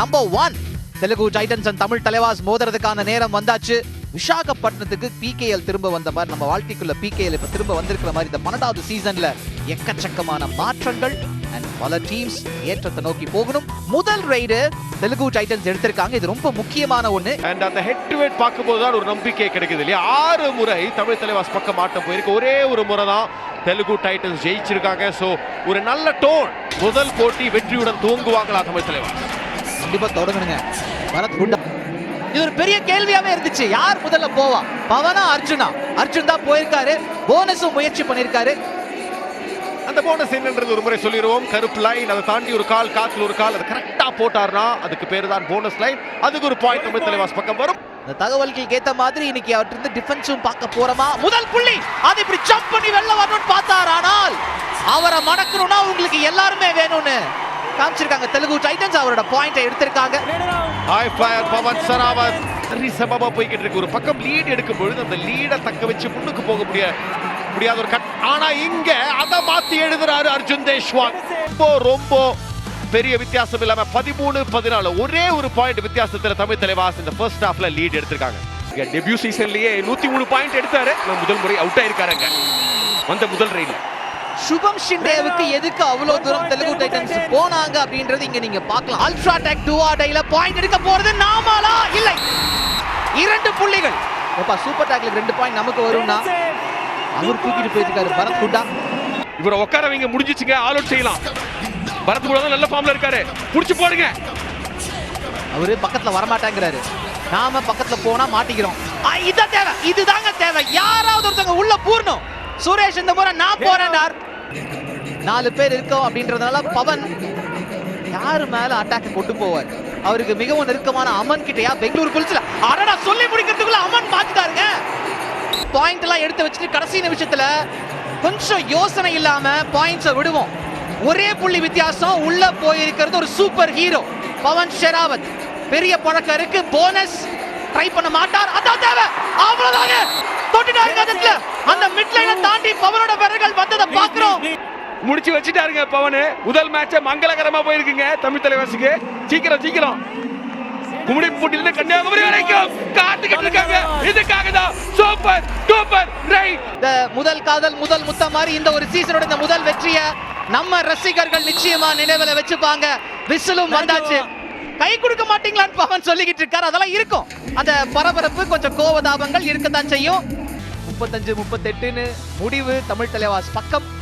Number one Telugu Titans and Tamil Thalaivas மோதுறதுக்கான நேரம் வந்தாச்சு. விசாகப்பட்டினத்துக்கு PKL திரும்ப வந்த மாதிரி நம்ம வாழ்க்கைக்குள்ள பிகேஎல் இப்ப திரும்ப வந்திருக்கிற மாதிரி இந்த பன்னெண்டாவது சீசன்ல எக்கச்சக்கமான மாற்றங்கள் அண்ட் பல டீம்ஸ் ஏற்றத்தை நோக்கி போகணும். முதல் ரைடு தெலுங்கு டைட்டன்ஸ் எடுத்திருக்காங்க. இது ரொம்ப முக்கியமான ஒண்ணு. அண்ட் அந்த ஹெட் டு ஹெட் பார்க்கும்போது தான் ஒரு நம்பிக்கை கிடைக்குது இல்லையா? ஆறு முறை தமிழ் தலைவாஸ் பக்கம் மாட்டம் போயிருக்கு. ஒரே ஒரு முறை தான் தெலுங்கு டைட்டன்ஸ் ஜெயிச்சிருக்காங்க. ஸோ ஒரு நல்ல டோன் முதல் போட்டி வெற்றியுடன் தூங்குவாங்களா தமிழ் தலைவாஸ்? கண்டிப்பா தொடங்கணுங்க. பரத் குண்டா. இது ஒரு பெரிய கேள்வியாவே இருந்துச்சு. யார் முதல்ல போவா? பவனா அர்ஜுனா? அர்ஜுன் தான் போயிருக்காரு. போனஸும் முயற்சி பண்ணிருக்காரு அந்த போனஸ் என்னன்றது ஒரு முறை சொல்லிடுவோம் கருப்பு லைன் அதை தாண்டி ஒரு கால் காத்துல ஒரு கால் அது கரெக்டா போட்டார்னா அதுக்கு பேர் தான் போனஸ் லைன் அதுக்கு ஒரு பாயிண்ட் தமிழ் தலைவாஸ் பக்கம் வரும். இந்த தகவல்களுக்கு ஏத்த மாதிரி இன்னைக்கு அவர்கிட்ட இருந்து டிஃபென்ஸும் பார்க்க போறோமா? முதல் புள்ளி! அது இப்படி ஜம்ப் பண்ணி வெளில வரணும்னு பார்த்தார். ஆனால் அவரை மடக்கணும்னா உங்களுக்கு எல்லாருமே வேணும்னு. காமிச்சிருக்காங்க. தெலுங்கு டைட்டன்ஸ் அவரோட பாயிண்டை எடுத்திருக்காங்க. High flyer Pawan Sehrawat. சரி போய்கிட்டு இருக்கு. ஒரு பக்கம் லீட் எடுக்கும் பொழுது அந்த லீடை தக்க வச்சு முன்னுக்கு போக முடிய முடியாத ஒரு கட். ஆனா இங்க அதை மாத்தி எழுதுறாரு அர்ஜுன் தேஷ்வால் ரொம்ப ரொம்ப பெரிய வித்தியாசம் இல்லாம பதிமூணு பதினாலு ஒரே ஒரு பாயிண்ட் வித்தியாசத்துல தமிழ் தலைவாஸ் இந்த ஃபர்ஸ்ட் ஹாஃப்ல லீட் எடுத்திருக்காங்க. டெபியூ சீசன்லயே நூத்தி மூணு பாயிண்ட் எடுத்தாரு. முதல் முறை அவுட் ஆயிருக்காருங்க வந்த முதல் ரைட்ல சுபம் ஷிண்டேவுக்கு எதுக்கு அவ்வளவு தூரம் தெலுங்கு டைட்டன்ஸ் போனாங்க அப்படின்றது இங்க நீங்க பார்க்கலாம். அல்ட்ரா டெக் டூ டைல பாயிண்ட் எடுக்க போறது நாமாலா இல்லை. இரண்டு புள்ளிகள். ஏப்பா சூப்பர் டேக்ல ரெண்டு பாயிண்ட் நமக்கு வரும்னா? அவர் தூக்கிட்டு போயிருக்காரு. பரத் குண்டா இவரை உட்கார வைங்க முடிஞ்சிச்சுங்க. ஆல் அவுட் செய்யலாம். பரத் கூட தான் நல்ல ஃபார்ம்ல இருக்காரு. புடிச்சு போடுங்க. அவரு பக்கத்துல வரமாட்டேங்கிறாரு. நாம பக்கத்துல போனா மாட்டிக்கிறோம். ஆ, இதான் தேவை. இதுதாங்க தேவை. யாராவது ஒருத்தவங்க உள்ள பூரணும். சுரேஷ் இந்த முறை நான் போறேன்டார். நாலு பேர் இருக்கோம் அப்படின்றதுனால பவன் யாரு மேல அட்டாக் கொண்டு போவார்? அவருக்கு மிகவும் நெருக்கமான அமன் கிட்டயா? பெங்களூர் குளிச்சல அடடா சொல்லி முடிக்கிறதுக்குள்ள அமன் மாத்திட்டாருங்க பாயிண்ட் எல்லாம் எடுத்து வச்சுட்டு கடைசி நிமிஷத்துல கொஞ்சம் யோசனை இல்லாம பாயிண்ட்ஸை விடுவோம். ஒரே புள்ளி வித்தியாசம் உள்ள போயிருக்கிறது ஒரு சூப்பர் ஹீரோ பவன் ஷெராவத். பெரிய பழக்கம் இருக்கு. போனஸ் ட்ரை பண்ண மாட்டார். அதான் தேவை. அவ்வளவுதாங்க தொட்டுட்டாரு கதத்துல அந்த மிட் லைனை தாண்டி பவனோட விரல்கள் வந்ததை பாக்குறோம் முடிச்சு வச்சுட்டாருங்க பவனு. முதல் மேட்ச மங்களகரமா போயிருக்குங்க தமிழ் தலைவாசுக்கு. சீக்கிரம் சீக்கிரம். கும்மிடி போட்டியிலிருந்து கன்னியாகுமரி வரைக்கும் காத்துக்கிட்டு இருக்காங்க. இதுக்காக தான் சூப்பர் டூப்பர் ரைட். இந்த முதல் காதல் முதல் முத்தம் மாதிரி இந்த ஒரு சீசனோட இந்த முதல் வெற்றிய நம்ம ரசிகர்கள் நிச்சயமா நினைவுல வச்சுப்பாங்க. விசிலும் வந்தாச்சு. கை கொடுக்க மாட்டீங்களான்னு பவன் சொல்லிக்கிட்டு இருக்காரு. அதெல்லாம் இருக்கும். அந்த பரபரப்பு கொஞ்சம் கோவதாபங்கள் இருக்கத்தான் செய்யும். முப்பத்தஞ்சு முப்பத்தெட்டுன்னு முடிவு தமிழ் தலைவாஸ் பக்கம்.